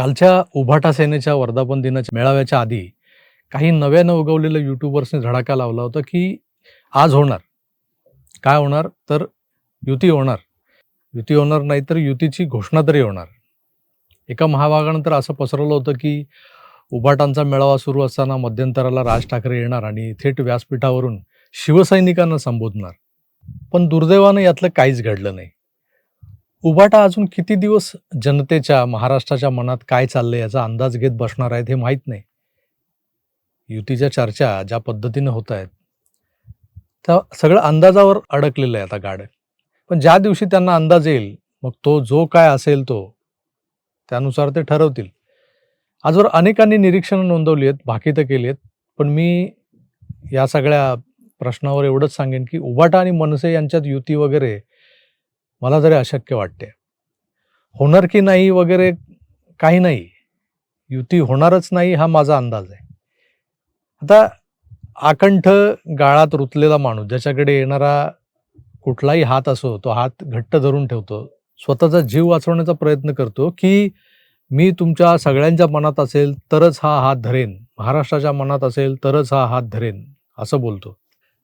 कालच्या उभाटा सेनेच्या वर्धापन दिनाच्या मेळाव्याच्या आधी काही नव्यानं उगवलेल्या युट्यूबर्सने धडाका लावला होता की आज होणार. काय होणार? तर युती होणार. युती होणार नाही तर युतीची घोषणा तरी होणार. एका महाभागानं तर असं पसरवलं होतं की उभाटांचा मेळावा सुरू असताना मध्यंतराला राज ठाकरे येणार आणि थेट व्यासपीठावरून शिवसैनिकांना संबोधणार. पण दुर्दैवानं यातलं काहीच घडलं नाही. उभाटा अजून किती दिवस जनतेच्या महाराष्ट्राच्या मनात काय चाललंय याचा अंदाज घेत बसणार आहेत हे माहीत नाही. युतीच्या चर्चा ज्या पद्धतीनं होत आहेत त्या सगळं अंदाजावर अडकलेलं आहे आता गाड पण ज्या दिवशी त्यांना अंदाज येईल मग तो जो काय असेल तो त्यानुसार ते ठरवतील. आजवर अनेकांनी निरीक्षणं नोंदवली आहेत भाकी तर केली आहेत पण मी या सगळ्या प्रश्नावर एवढंच सांगेन की उभाटा आणि मनसे यांच्यात युती वगैरे मला तरी अशक्य वाटते. होणार की नाही वगैरे काही नाही. युती होणारच नाही हा माझा अंदाज आहे. आता आकंठ गाळात रुतलेला माणूस ज्याच्याकडे येणारा कुठलाही हात असो तो हात घट्ट धरून ठेवतो स्वतःचा जीव वाचवण्याचा प्रयत्न करतो की मी तुमच्या सगळ्यांच्या मनात असेल तरच हा हात धरेन. महाराष्ट्राच्या मनात असेल तरच हा हात धरेन असं बोलतो.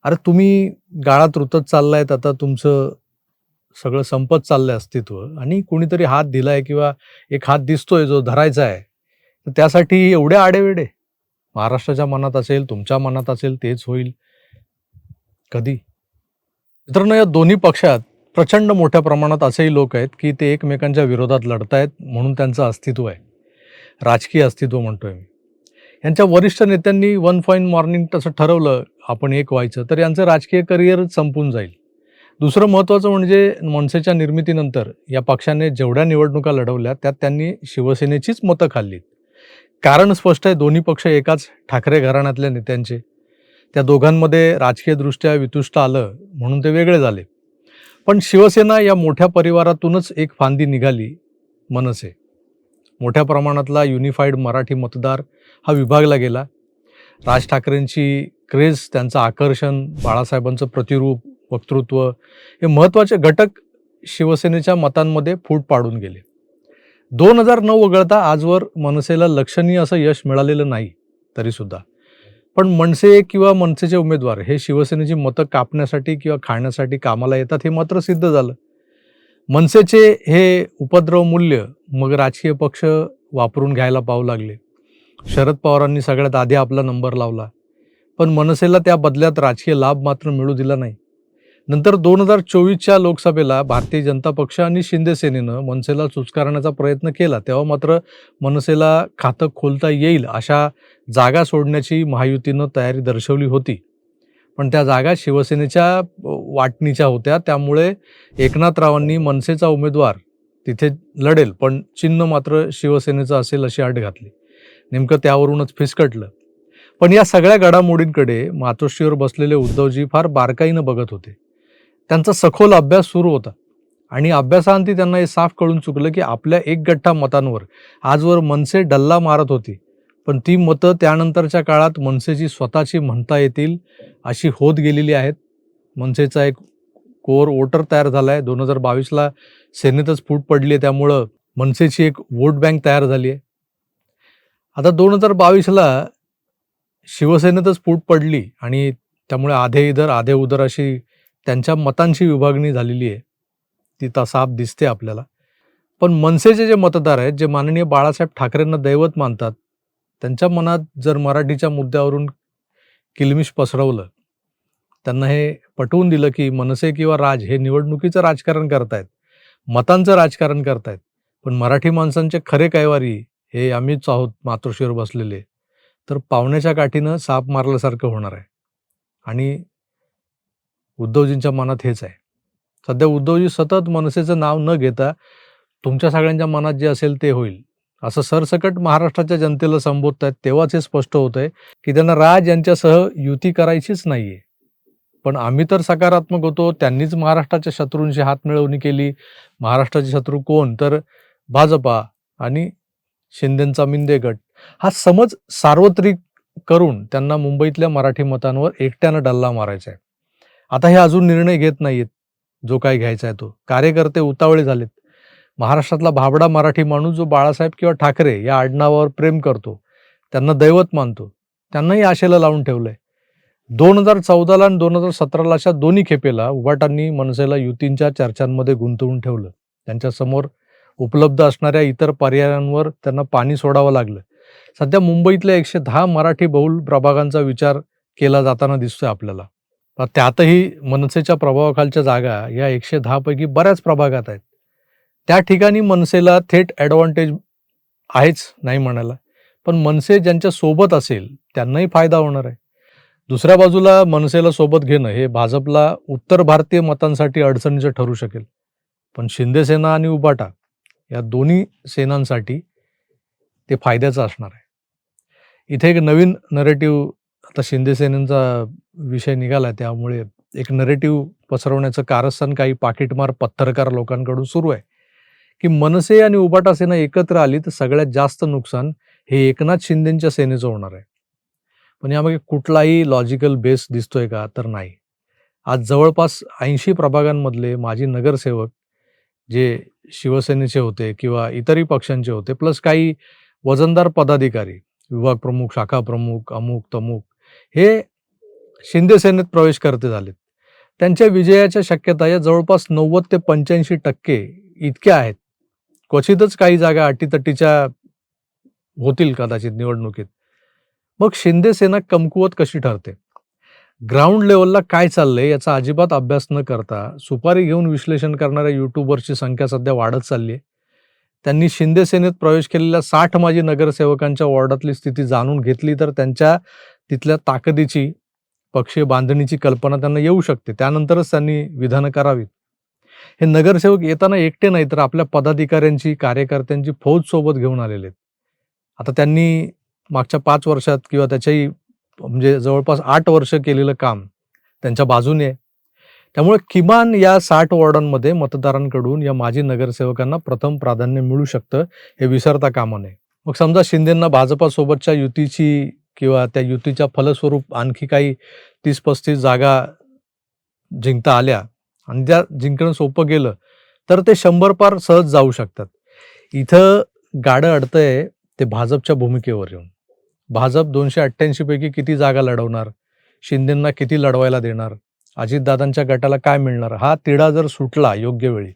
अरे तुम्ही गाळात रुतत चाललायत आता तुमचं सगळं संपत चाललंय अस्तित्व. आणि कुणीतरी हात दिलाय किंवा एक हात दिसतोय जो धरायचा आहे तर त्यासाठी एवढे आडेवेडे. महाराष्ट्राच्या मनात असेल तुमच्या मनात असेल तेच होईल. कधी? मित्रांनो या दोन्ही पक्षात प्रचंड मोठ्या प्रमाणात असेही लोक आहेत की ते एकमेकांच्या विरोधात लढतायत म्हणून त्यांचं अस्तित्व आहे. राजकीय अस्तित्व म्हणतोय मी. यांच्या वरिष्ठ नेत्यांनी वन फाईन मॉर्निंग तसं ठरवलं आपण एक व्हायचं तर यांचं राजकीय करिअर संपून जाईल. दुसरं महत्त्वाचं म्हणजे मनसेच्या निर्मितीनंतर या पक्षाने जेवढ्या निवडणुका लढवल्या त्यात त्यांनी शिवसेनेचीच मतं खाल्ली कारण स्पष्ट आहे दोन्ही पक्ष एकाच ठाकरे घराण्यातल्या नेत्यांचे. त्या दोघांमध्ये राजकीयदृष्ट्या वितुष्ट आलं म्हणून ते वेगळे झाले. पण शिवसेना या मोठ्या परिवारातूनच एक फांदी निघाली मनसे. मोठ्या प्रमाणातला युनिफाईड मराठी मतदार हा विभागला गेला. राज ठाकरेंची क्रेज त्यांचं आकर्षण बाळासाहेबांचं प्रतिरूप वक्तृत्व हे महत्त्वाचे घटक शिवसेनेच्या मतांमध्ये फूट पाडून गेले. दोन हजार नऊ वगळता आजवर मनसेला लक्षणीय असं यश मिळालेलं नाही तरीसुद्धा. पण मनसे किंवा मनसेचे उमेदवार हे शिवसेनेची मतं कापण्यासाठी किंवा खाण्यासाठी कामाला येतात हे मात्र सिद्ध झालं. मनसेचे हे उपद्रव मूल्य मग राजकीय पक्ष वापरून घ्यायला पाहू लागले. शरद पवारांनी सगळ्यात आधी आपला नंबर लावला. पण मनसेला त्या बदल्यात राजकीय लाभ मात्र मिळू दिला नाही. नंतर दोन हजार चोवीसच्या लोकसभेला भारतीय जनता पक्ष आणि शिंदेसेनेनं मनसेला चुचकारण्याचा प्रयत्न केला तेव्हा मात्र मनसेला खातं खोलता येईल अशा जागा सोडण्याची महायुतीनं तयारी दर्शवली होती. पण त्या जागा शिवसेनेच्या वाटणीच्या होत्या त्यामुळे एकनाथरावांनी मनसेचा उमेदवार तिथे लढेल पण चिन्ह मात्र शिवसेनेचं असेल अशी अट घातली. नेमकं त्यावरूनच फिसकटलं. पण या सगळ्या घडामोडींकडे मातोश्रीवर बसलेले उद्धवजी फार बारकाईनं बघत होते. त्यांचा सखोल अभ्यास सुरू होता. आणि अभ्यासांती त्यांना हे साफ कळून चुकलं की आपल्या एक गठ्ठा मतांवर. आजवर मनसे डल्ला मारत होती. पण ती मतं त्यानंतरच्या काळात मनसेची स्वतःची म्हणता येतील अशी होत गेलेली आहेत. मनसेचा एक कोर वोटर तयार झाला आहे दोन हजार बावीसला सेनेतच फूट पडली आहे त्यामुळं मनसेची एक वोट बँक तयार झाली आहे आता दोन हजार बावीसला शिवसेनेतच फूट पडली. आणि त्यामुळे आधे इधर आधे उधर अशी त्यांच्या मतांची विभागणी झालेली आहे. ती साफ दिसते आपल्याला. पण मनसेचे जे मतदार आहेत जे माननीय बाळासाहेब ठाकरेंना दैवत मानतात त्यांच्या मनात जर मराठीच्या मुद्द्यावरून किलमिश पसरवलं त्यांना हे पटवून दिलं की मनसे किंवा राज हे निवडणुकीचं राजकारण करतायत मतांचं राजकारण करतायत पण मराठी माणसांचे खरे कैवारी हे आम्हीच आहोत मातोश्रीवर बसलेले तर पावण्याच्या काठीनं साप मारल्यासारखं होणार आहे. आणि उद्धवजींच्या मनात हेच आहे. सध्या उद्धवजी सतत मनसेचं नाव न घेता तुमच्या सगळ्यांच्या मनात जे असेल ते होईल. असं सरसकट महाराष्ट्राच्या जनतेला संबोधत आहेत तेव्हाच हे स्पष्ट होत आहे की त्यांना राज यांच्यासह युती करायचीच नाहीये. पण आम्ही तर सकारात्मक होतो त्यांनीच महाराष्ट्राच्या शत्रूंशी हात मिळवणी केली. महाराष्ट्राचे शत्रू कोण? तर भाजपा आणि शिंदेचा मिंदे गट हा समज सार्वत्रिक करून त्यांना मुंबईतल्या मराठी मतांवर एकट्यानं डल्ला मारायचा आहे. आता हे अजून निर्णय घेत नाहीयेत. जो काय घ्यायचा आहे तो. कार्यकर्ते उतावळे झालेत. महाराष्ट्रातला भाबडा मराठी माणूस जो बाळासाहेब किंवा ठाकरे या आडनावावर प्रेम करतो त्यांना दैवत मानतो त्यांनाही आशेला लावून ठेवलंय. दोन हजार चौदाला आणि दोन हजार सतराला अशा दोन्ही खेपेला उभाटांनी मनसेला युतींच्या चर्चांमध्ये गुंतवून ठेवलं. त्यांच्यासमोर उपलब्ध असणाऱ्या इतर पर्यायांवर त्यांना पाणी सोडावं लागलं. सध्या मुंबईतल्या एकशे दहा मराठी बहुल प्रभागांचा विचार केला जाताना दिसतोय आपल्याला. त्यातही मनसेच्या प्रभावाखालच्या जागा या एकशे दहापैकी बऱ्याच प्रभागात आहेत. त्या ठिकाणी मनसेला थेट ॲडव्हान्टेज आहेच नाही म्हणायला. पण मनसे ज्यांच्या सोबत असेल त्यांनाही फायदा होणार आहे. दुसऱ्या बाजूला मनसेला सोबत घेणं हे भाजपला उत्तर भारतीय मतांसाठी अडचणीचं ठरू शकेल. पण शिंदेसेना आणि उबाटा या दोन्ही सेनांसाठी ते फायद्याचं असणार आहे. इथे एक नवीन नरेटिव्ह आता शिंदेसेनेचा विषय निघाला त्यामुळे एक नरेटिव्ह पसरवण्याचं कारस्थान काही पाकिटमार पत्थरकार लोकांकडून सुरू आहे. की मनसे आणि उबाटा सेना एकत्र आली तर सगळ्यात जास्त नुकसान हे एकनाथ शिंदेच्या सेनेचं होणार आहे. पण यामागे कुठलाही लॉजिकल बेस दिसतोय का तर नाही. आज जवळपास ऐंशी प्रभागांमधले माजी नगरसेवक जे शिवसेनेचे होते किंवा इतरही पक्षांचे होते प्लस काही वजनदार पदाधिकारी विभाग प्रमुख शाखा प्रमुख अमुक तमुक हे शिंदे सेनेत प्रवेश करते झालेत. त्यांच्या विजयाच्या शक्यता या जवळपास नव्वद ते पंच्याऐंशी टक्के इतक्या आहेत. क्वचितच काही जागा अटीतटीच्या होतील कदाचित निवडणुकीत. मग शिंदे सेना कमकुवत कशी ठरते? ग्राउंड लेवलला काय चाललंय याचा अजिबात अभ्यास न करता सुपारी घेऊन विश्लेषण करणाऱ्या युट्यूबरची संख्या सध्या वाढत चालली आहे त्यांनी शिंदे सेनेत प्रवेश केलेल्या साठ माजी नगरसेवकांच्या वॉर्डातली स्थिती जाणून घेतली तर त्यांच्या तिथल्या ताकदीची पक्षीय बांधणीची कल्पना त्यांना येऊ शकते. त्यानंतरच त्यांनी विधानं करावीत. हे नगरसेवक येताना एकटे नाही तर आपल्या पदाधिकाऱ्यांची कार्यकर्त्यांची फौज सोबत घेऊन आलेले आहेत. आता त्यांनी मागच्या पाच वर्षात किंवा त्याच्याही म्हणजे जवळपास आठ वर्ष केलेलं काम त्यांच्या बाजूने आहे. त्यामुळे किमान या साठ वॉर्डांमध्ये मतदारांकडून या माजी नगरसेवकांना प्रथम प्राधान्य मिळू शकतं हे विसरता कामा नये. मग समजा शिंदेंना भाजपासोबतच्या युतीची किंवा त्या युतीच्या फलस्वरूप आणखी काही तीस पस्तीस जागा जिंकता आल्या आणि त्या जिंकणं सोपं गेलं तर ते शंभर पार सहज जाऊ शकतात. इथं गाडं अडतंय ते भाजपच्या भूमिकेवर येऊन. भाजप दोनशे अठ्ठ्याऐंशी पैकी किती जागा लढवणार? शिंदेंना किती लढवायला देणार? अजितदादांच्या गटाला काय मिळणार? हा तिढा जर सुटला योग्य वेळी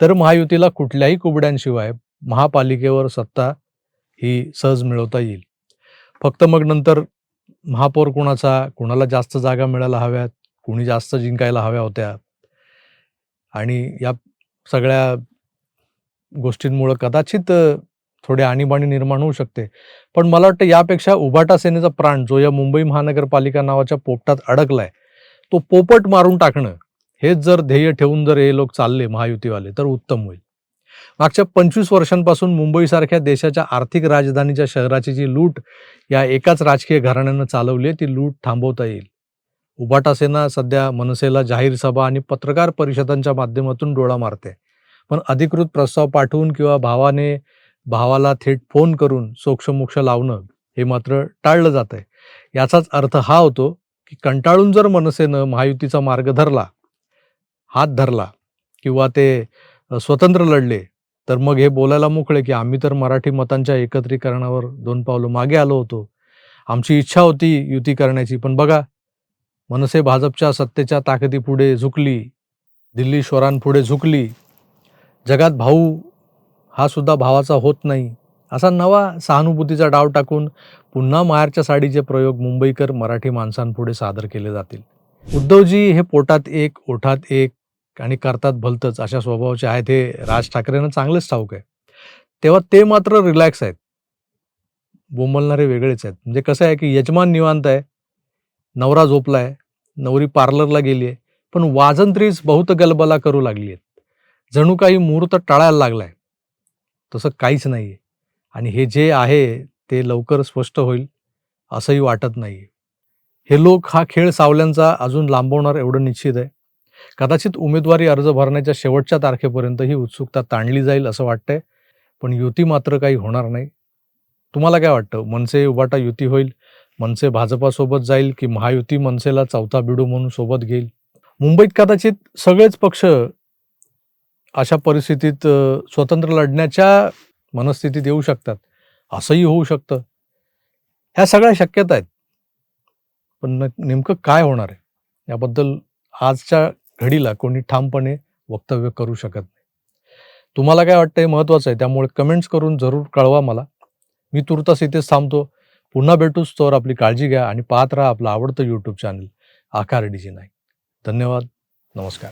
तर महायुतीला कुठल्याही कुबड्यांशिवाय महापालिकेवर सत्ता ही सहज मिळवता येईल. फक्त मग नंतर महापौर कुणाचा? कुणाला जास्त जागा मिळायला हव्यात? कुणी जास्त जिंकायला हव्या होत्या? आणि या सगळ्या गोष्टींमुळं कदाचित थोडी आणीबाणी निर्माण होऊ शकते. पण मला वाटतं यापेक्षा उभाटा सेनेचा प्राण जो या मुंबई महानगरपालिका नावाच्या पोपटात अडकलाय तो पोपट मारून टाकणं हेच जर ध्येय ठेवून जर हे लोक चालले महायुतीवाले तर उत्तम होईल. मागच्या पंचवीस वर्षांपासून मुंबईसारख्या देशाच्या आर्थिक राजधानीच्या शहराची जी लूट या एकाच राजकीय घराण्यानं चालवली आहे ती लूट थांबवता येईल. उभाटा सेना सध्या मनसेला जाहीर सभा आणि पत्रकार परिषदांच्या माध्यमातून डोळा मारते. पण अधिकृत प्रस्ताव पाठवून किंवा भावाने भावाला थेट फोन करून सोक्षमोक्ष लावणं हे मात्र टाळलं जात आहे याचाच अर्थ हा होतो की कंटाळून जर मनसेनं महायुतीचा मार्ग धरला हात धरला किंवा ते स्वतंत्र लढले तर मग हे बोलायला मोकळे की आम्ही तर मराठी मतांच्या एकत्रीकरणावर दोन पावलं मागे आलो होतो. आमची इच्छा होती युती करण्याची पण बघा मनसे भाजपच्या सत्तेच्या ताकदीपुढे झुकली दिल्ली शोरांपुढे झुकली. जगात भाऊ हा सुद्धा भावाचा होत नाही. असा नवा सहानुभूतीचा डाव टाकून पुन्हा माहेरच्या साडीचे प्रयोग मुंबईकर मराठी माणसांपुढे सादर केले जातील. उद्धवजी हे पोटात एक ओठात एक आणि करतात भलतंच. अशा स्वभावाचे आहेत हे राज ठाकरेंना चांगलंच ठाऊक आहे. तेव्हा ते मात्र रिलॅक्स आहेत. बोंबलणारे वेगळेच आहेत. म्हणजे कसं आहे की यजमान निवांत आहे. नवरा झोपलाय. नवरी पार्लरला गेली आहे पण वाजंत्रीच बहुत गलबला करू लागली आहेत जणू काही मुहूर्त टाळायला लागलाय. तसं काहीच नाही आहे आणि हे जे आहे ते लवकर स्पष्ट होईल असंही वाटत नाही हे लोक हा खेळ सावल्यांचा अजून लांबवणार एवढं निश्चित आहे. कदाचित उमेदवारी अर्ज भरण्याच्या शेवटच्या तारखेपर्यंत ही उत्सुकता ताणली जाईल असं वाटतंय पण युती मात्र काही होणार नाही. तुम्हाला काय वाटतं? मनसे उभाटा युती होईल? मनसे भाजपासोबत जाईल की महायुती मनसेला चौथा बिडू म्हणून सोबत घेईल? मुंबईत कदाचित सगळेच पक्ष अशा परिस्थितीत स्वतंत्र लढण्याच्या मनस्थितीत येऊ शकतात. असंही होऊ शकतं. ह्या सगळ्या शक्यता आहेत. पण नेमकं काय होणार आहे? याबद्दल आजच्या घडीला कोणी ठामपणे वक्तव्य करू शकत नाही. तुम्हाला काय वाटतं हे महत्त्वाचं आहे? त्यामुळे कमेंट्स करून जरूर कळवा मला. मी तुर्तास इथेच थांबतो. पुन्हा भेटूच तर आपली काळजी घ्या आणि पाहत राहा आपलं आवडतं यूट्यूब चॅनल आकार डीजी नाही धन्यवाद. नमस्कार.